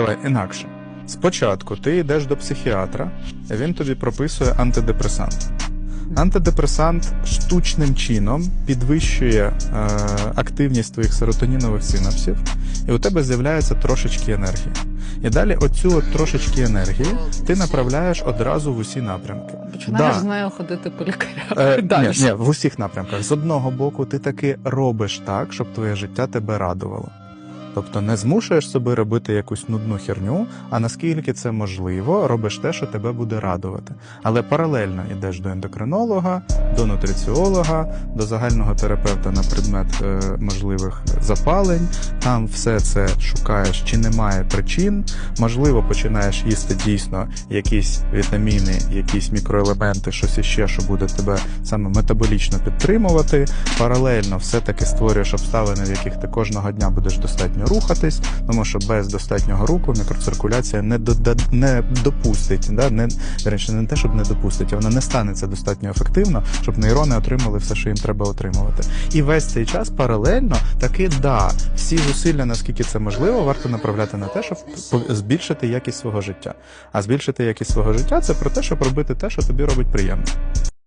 давай інакше. Спочатку ти йдеш до психіатра, він тобі прописує антидепресант. Антидепресант штучним чином підвищує е, активність твоїх серотонінових синапсів, і у тебе з'являється трошечки енергії. І далі оцю от трошечки енергії ти направляєш одразу в усі напрямки. Починаєш Да. з нею ходити по лікарях. Е, Далі. ні, ні, в усіх напрямках. З одного боку, ти таки робиш так, щоб твоє життя тебе радувало. Тобто не змушуєш себе робити якусь нудну херню, а наскільки це можливо, робиш те, що тебе буде радувати. Але паралельно йдеш до ендокринолога, до нутриціолога, до загального терапевта на предмет е, можливих запалень. Там все це шукаєш, чи немає причин. Можливо, починаєш їсти дійсно якісь вітаміни, якісь мікроелементи, щось іще, що буде тебе саме метаболічно підтримувати. Паралельно все-таки створюєш обставини, в яких ти кожного дня будеш достатньо рухатись, тому що без достатнього руху мікроциркуляція не дода- не допустить, да? не речі, не те, щоб не допустить, а вона не станеться достатньо ефективно, щоб нейрони отримали все, що їм треба отримувати. І весь цей час паралельно таки да, всі зусилля, наскільки це можливо, варто направляти на те, щоб збільшити якість свого життя. А збільшити якість свого життя це про те, щоб робити те, що тобі робить приємно.